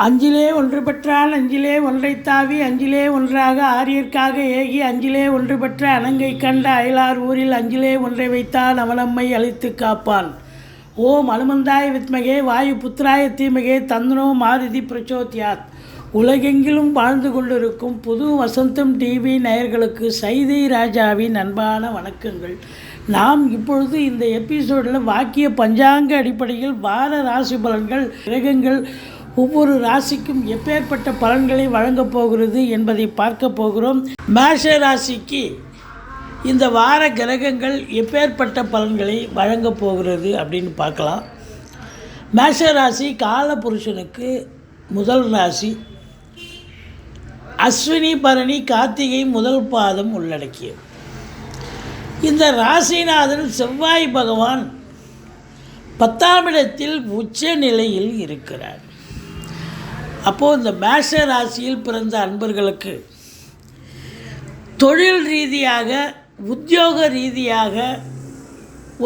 அஞ்சிலே ஒன்று பெற்றான் அஞ்சிலே ஒன்றைத் தாவி அஞ்சிலே ஒன்றாக ஆரியர்க்காக ஏகி அஞ்சிலே ஒன்று பெற்ற அணங்கை கண்ட அயலார் ஊரில் அஞ்சிலே ஒன்றை வைத்தான் அவனம்மை அழித்து காப்பான் ஓம் அனுமந்தாய வித்மகே வாயு புத்திராய தீமகே தந்தனோ மாருதி பிரச்சோத்யாத். உலகெங்கிலும் வாழ்ந்து கொண்டிருக்கும் புது வசந்தம் டிவி நேயர்களுக்கு சைதை ராஜாவின் அன்பான வணக்கங்கள். நாம் இப்பொழுது இந்த எபிசோடில் வாக்கிய பஞ்சாங்க அடிப்படையில் வார ராசி பலன்கள் கிரகங்கள் ஒவ்வொரு ராசிக்கும் எப்பேற்பட்ட பலன்களை வழங்கப் போகிறது என்பதை பார்க்க போகிறோம். மேஷ ராசிக்கு இந்த வார கிரகங்கள் எப்பேற்பட்ட பலன்களை வழங்கப் போகிறது அப்படின்னு பார்க்கலாம். மேஷ ராசி காலபுருஷனுக்கு முதல் ராசி. அஸ்வினி பரணி கார்த்திகை முதல் பாதம் உள்ளடக்கியது. இந்த ராசிநாதன் செவ்வாய் பகவான் பத்தாம் இடத்தில் உச்ச நிலையில் இருக்கிறார். அப்போது இந்த மேஷ ராசியில் பிறந்த அன்பர்களுக்கு தொழில் ரீதியாக உத்தியோக ரீதியாக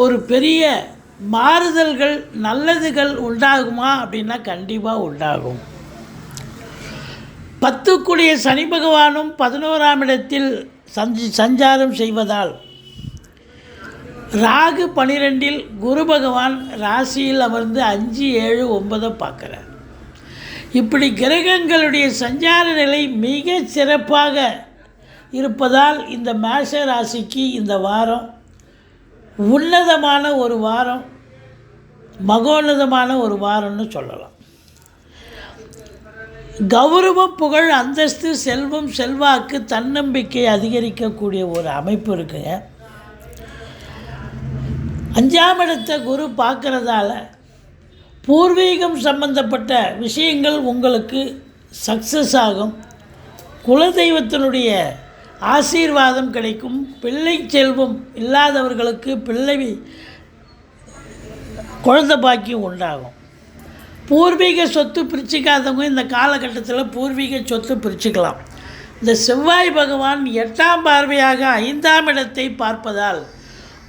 ஒரு பெரிய மாறுதல்கள் நல்லதுகள் உண்டாகுமா அப்படின்னா கண்டிப்பாக உண்டாகும். பத்துக்குடிய சனி பகவானும் பதினோராம் இடத்தில் சஞ்சி சஞ்சாரம் செய்வதால் ராகு பனிரெண்டில் குரு பகவான் ராசியில் அமர்ந்து அஞ்சு ஏழு ஒன்பதை பார்க்குறார். இப்படி கிரகங்களுடைய சஞ்சார நிலை மிக சிறப்பாக இருப்பதால் இந்த மேஷ ராசிக்கு இந்த வாரம் உன்னதமான ஒரு வாரம் மகோன்னதமான ஒரு வாரம்னு சொல்லலாம். கௌரவம் புகழ் அந்தஸ்து செல்வம் செல்வாக்கு தன்னம்பிக்கை அதிகரிக்கக்கூடிய ஒரு அமைப்பு இருக்குங்க. அஞ்சாம் இடத்தை குரு பார்க்குறதால பூர்வீகம் சம்பந்தப்பட்ட விஷயங்கள் உங்களுக்கு சக்ஸஸ் ஆகும். குலதெய்வத்தினுடைய ஆசீர்வாதம் கிடைக்கும். பிள்ளை செல்வம் இல்லாதவர்களுக்கு பிள்ளை குழந்த பாக்கியம் உண்டாகும். பூர்வீக சொத்து பிரிச்சுக்காதவங்க இந்த காலகட்டத்தில் பூர்வீக சொத்து பிரிச்சுக்கலாம். இந்த செவ்வாய் பகவான் எட்டாம் பார்வையாக ஐந்தாம் இடத்தை பார்ப்பதால்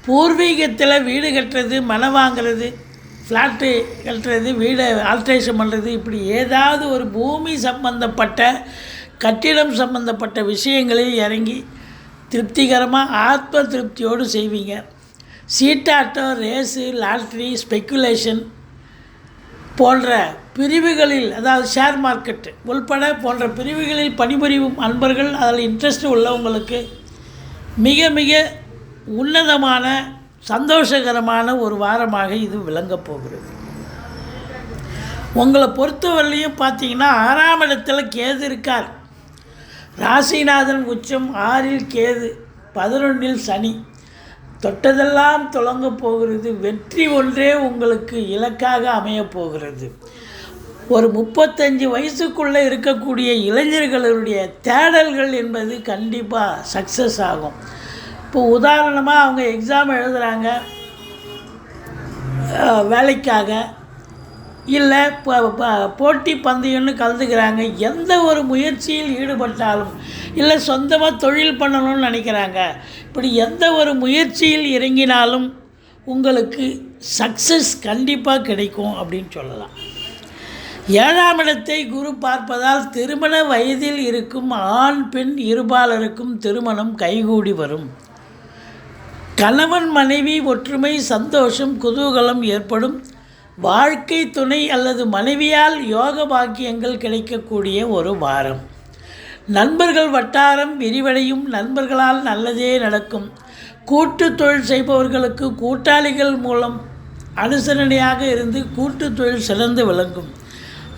பூர்வீகத்தில் வீடு கட்டுறது மனை வாங்கிறது ஃப்ளாட்டு கட்டுறது வீடை ஆல்ட்ரேஷன் பண்ணுறது இப்படி ஏதாவது ஒரு பூமி சம்பந்தப்பட்ட கட்டிடம் சம்பந்தப்பட்ட விஷயங்களில் இறங்கி திருப்திகரமாக ஆத்ம திருப்தியோடு செய்வீங்க. சீட்டாட்டம் ரேஸு லாட்ரி ஸ்பெக்குலேஷன் போன்ற பிரிவுகளில் அதாவது ஷேர் மார்க்கெட்டு உள்பட போன்ற பிரிவுகளில் பணிபுரியும் அன்பர்கள் அதில் இன்ட்ரெஸ்ட் உள்ளவங்களுக்கு மிக மிக உன்னதமான சந்தோஷகரமான ஒரு வாரமாக இது விளங்கப் போகிறது. உங்களை பொறுத்தவரையிலையும் பார்த்தீங்கன்னா ஆறாம் இடத்துல கேது இருக்கார். ராசிநாதன் உச்சம் ஆறில் கேது பதினொன்றில் சனி. தொட்டதெல்லாம் தொடங்க போகிறது. வெற்றி ஒன்றே உங்களுக்கு இலக்காக அமையப் போகிறது. ஒரு முப்பத்தஞ்சு வயசுக்குள்ளே இருக்கக்கூடிய இளைஞர்களுடைய தேடல்கள் என்பது கண்டிப்பாக சக்ஸஸ் ஆகும். இப்போ உதாரணமாக அவங்க எக்ஸாம் எழுதுகிறாங்க வேலைக்காக. இல்லை ப- ப- போட்டி பந்தயம்னு கலந்துக்கிறாங்க. எந்த ஒரு முயற்சியில் ஈடுபட்டாலும் இல்லை சொந்தமாக தொழில் பண்ணணும்னு நினைக்கிறாங்க. இப்படி எந்த ஒரு முயற்சியில் இறங்கினாலும் உங்களுக்கு சக்ஸஸ் கண்டிப்பாக கிடைக்கும் அப்படின்னு சொல்லலாம். ஏழாம் இடத்தை குரு பார்ப்பதால் திருமண வயதில் இருக்கும் ஆண் பெண் இருபாலருக்கும் திருமணம் கைகூடி வரும். கணவன் மனைவி ஒற்றுமை சந்தோஷம் குதூகலம் ஏற்படும். வாழ்க்கை துணை அல்லது மனைவியால் யோக பாக்கியங்கள் கிடைக்கக்கூடிய ஒரு வாரம். நண்பர்கள் வட்டாரம் விரிவடையும். நண்பர்களால் நல்லதே நடக்கும். கூட்டு தொழில் செய்பவர்களுக்கு கூட்டாளிகள் மூலம் அனுசரணையாக இருந்து கூட்டு தொழில் சிறந்து விளங்கும்.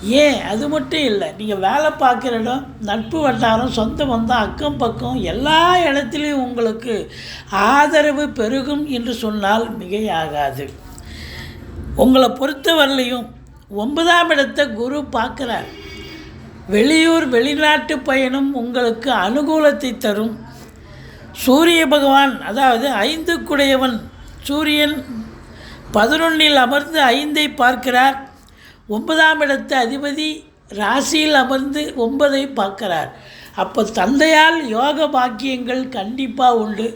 ஏன்? அது மட்டும் இல்லை. நீங்கள் வேலை பார்க்குற இடம் நட்பு வட்டாரம் சொந்த பந்தம் அக்கம் பக்கம் எல்லா இடத்துலையும் உங்களுக்கு ஆதரவு பெருகும் என்று சொன்னால் மிகையாகாது. உங்களை பொறுத்தவரையிலையும் ஒன்பதாம் இடத்தை குரு பார்க்குறார். வெளியூர் வெளிநாட்டு பயணம் உங்களுக்கு அனுகூலத்தை தரும். சூரிய பகவான் அதாவது ஐந்து குடையவன் சூரியன் பதினொன்னில் அமர்ந்து ஐந்தை பார்க்கிறார். ஒன்பதாம் இடத்து அதிபதி ராசியில் அமர்ந்து ஒன்பதை பார்க்கிறார். அப்போ தந்தையால் யோக பாக்கியங்கள் கண்டிப்பாக உண்டு.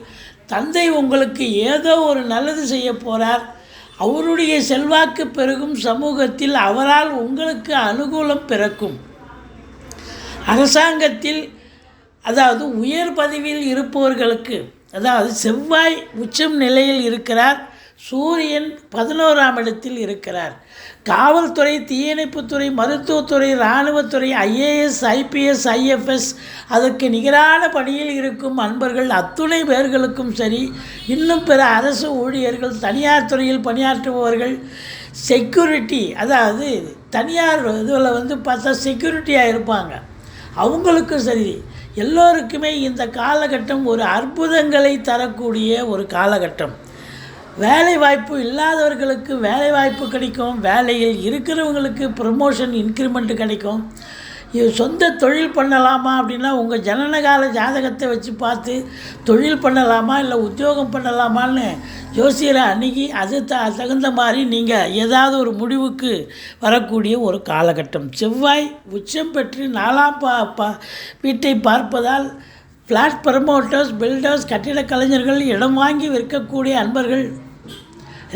தந்தை உங்களுக்கு ஏதோ ஒரு நல்லது செய்ய போகிறார் அவருடைய செல்வாக்கு பெருகும் சமூகத்தில் அவரால் உங்களுக்கு அனுகூலம் பிறக்கும். அரசாங்கத்தில் அதாவது உயர் பதவியில் இருப்பவர்களுக்கு அதாவது செவ்வாய் உச்சம் நிலையில் இருக்கிறார். சூரியன் பதினோராம் இடத்தில் இருக்கிறார். காவல்துறை தீயணைப்புத்துறை மருத்துவத்துறை இராணுவத்துறை ஐஏஎஸ் ஐபிஎஸ் ஐஎஃப்எஸ் அதற்கு நிகரான பணியில் இருக்கும் அன்பர்கள் அத்துணை பேர்களுக்கும் சரி இன்னும் பிற அரசு ஊழியர்கள் தனியார் துறையில் பணியாற்றுபவர்கள் செக்யூரிட்டி அதாவது தனியார் இதில் வந்து பார்த்தா செக்யூரிட்டியாக இருப்பாங்க. அவங்களுக்கும் சரி எல்லோருக்குமே இந்த காலகட்டம் ஒரு அற்புதங்களை தரக்கூடிய ஒரு காலகட்டம். வேலை வாய்ப்பு இல்லாதவர்களுக்கு வேலை வாய்ப்பு கிடைக்கும். வேலையில் இருக்கிறவங்களுக்கு ப்ரமோஷன் இன்க்ரிமெண்ட் கிடைக்கும். இது சொந்த தொழில் பண்ணலாமா அப்படின்னா உங்கள் ஜனனகால ஜாதகத்தை வச்சு பார்த்து தொழில் பண்ணலாமா இல்லை உத்தியோகம் பண்ணலாமான்னு ஜோசியரை அணுகி அது த தகுந்த மாதிரி நீங்கள் ஏதாவது ஒரு முடிவுக்கு வரக்கூடிய ஒரு காலகட்டம். செவ்வாய் உச்சம் பெற்று நாலாம் பா பா வீட்டை பார்ப்பதால் ஃப்ளாட் ப்ரமோட்டர்ஸ் பில்டர்ஸ் கட்டிடக் கலைஞர்கள் இடம் வாங்கி விற்கக்கூடிய அன்பர்கள்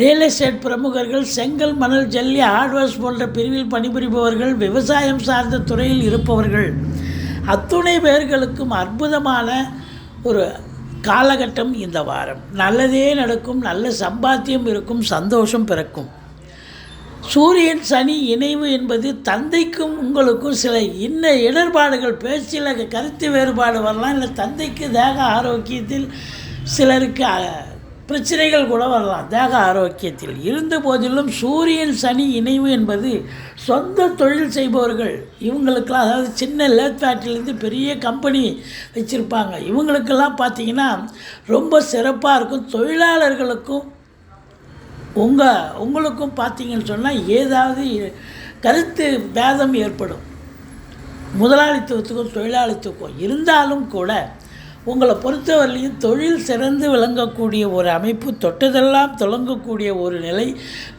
ரியல் எஸ்டேட் பிரமுகர்கள் செங்கல் மணல் ஜல்லி ஹார்ட்வேர்ஸ் போன்ற பிரிவில் பணிபுரிபவர்கள் விவசாயம் சார்ந்த துறையில் இருப்பவர்கள். அத்துணை பேர்களுக்கும் அற்புதமான ஒரு காலகட்டம் இந்த வாரம். நல்லதே நடக்கும் நல்ல சம்பாத்தியம் இருக்கும் சந்தோஷம் பிறக்கும். சூரியன் சனி இணைவு என்பது தந்தைக்கும் உங்களுக்கும் சில இன்ன இடர்பாடுகள் பேச்சில் கருத்து வேறுபாடு வரலாம். இல்லை தந்தைக்கு தேக ஆரோக்கியத்தில் சிலருக்கு பிரச்சனைகள் கூட வரலாம். தேக ஆரோக்கியத்தில் இருந்த போதிலும் சூரியன் சனி இணைவு என்பது சொந்த தொழில் செய்பவர்கள். இவங்களுக்கெல்லாம் அதாவது சின்ன லேத் ஃபேக்ட்ரிலேருந்து பெரிய கம்பெனி வச்சுருப்பாங்க. இவங்களுக்கெல்லாம் பார்த்தீங்கன்னா ரொம்ப சிறப்பாக இருக்கும். தொழிலாளர்களுக்கும் உங்கள் உங்களுக்கும் பார்த்தீங்கன்னு சொன்னால் ஏதாவது கருத்து பேதம் ஏற்படும். முதலாளித்துவத்துக்கும் தொழிலாளித்துவக்கும் இருந்தாலும் கூட உங்களை பொறுத்தவரையிலையும் தொழில் சிறந்து விளங்கக்கூடிய ஒரு அமைப்பு தொட்டதெல்லாம் தொடங்கக்கூடிய ஒரு நிலை.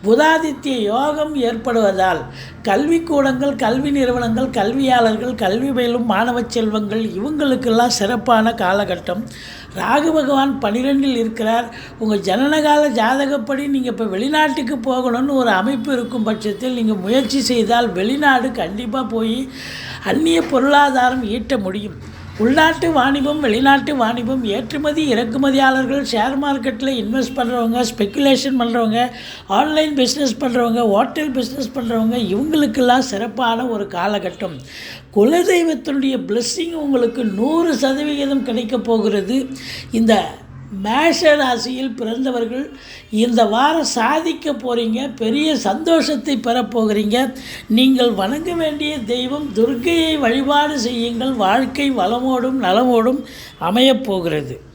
புதாதித்ய யோகம் ஏற்படுவதால் கல்விக்கூடங்கள் கல்வி நிறுவனங்கள் கல்வியாளர்கள் கல்வி பயிலும் மாணவ செல்வங்கள் இவங்களுக்கெல்லாம் சிறப்பான காலகட்டம். ராகு பகவான் பன்னிரெண்டில் இருக்கிறார். உங்கள் ஜனனகால ஜாதகப்படி நீங்கள் இப்போ வெளிநாட்டுக்கு போகணும்னு ஒரு அமைப்பு இருக்கும் பட்சத்தில் நீங்கள் முயற்சி செய்தால் வெளிநாடு கண்டிப்பாக போய் அந்நிய பொருளாதாரம் ஈட்ட முடியும். உள்நாட்டு வாணிபம் வெளிநாட்டு வாணிபம் ஏற்றுமதி இறக்குமதியாளர்கள் ஷேர் மார்க்கெட்டில் இன்வெஸ்ட் பண்ணுறவங்க ஸ்பெக்குலேஷன் பண்ணுறவங்க ஆன்லைன் பிஸ்னஸ் பண்ணுறவங்க ஹோட்டல் பிஸ்னஸ் பண்ணுறவங்க இவங்களுக்கெல்லாம் சிறப்பான ஒரு காலகட்டம். குலதெய்வத்தினுடைய blessing உங்களுக்கு நூறு சதவிகிதம் கிடைக்கப் போகிறது. இந்த மேஷ ராசியில் பிறந்தவர்கள் இந்த வாரம் சாதிக்க போகிறீங்க பெரிய சந்தோஷத்தை பெறப்போகிறீங்க நீங்கள் வணங்க வேண்டிய தெய்வம் துர்க்கையை வழிபாடு செய்யுங்கள். வாழ்க்கை வளமோடும் நலமோடும் அமையப் போகிறது.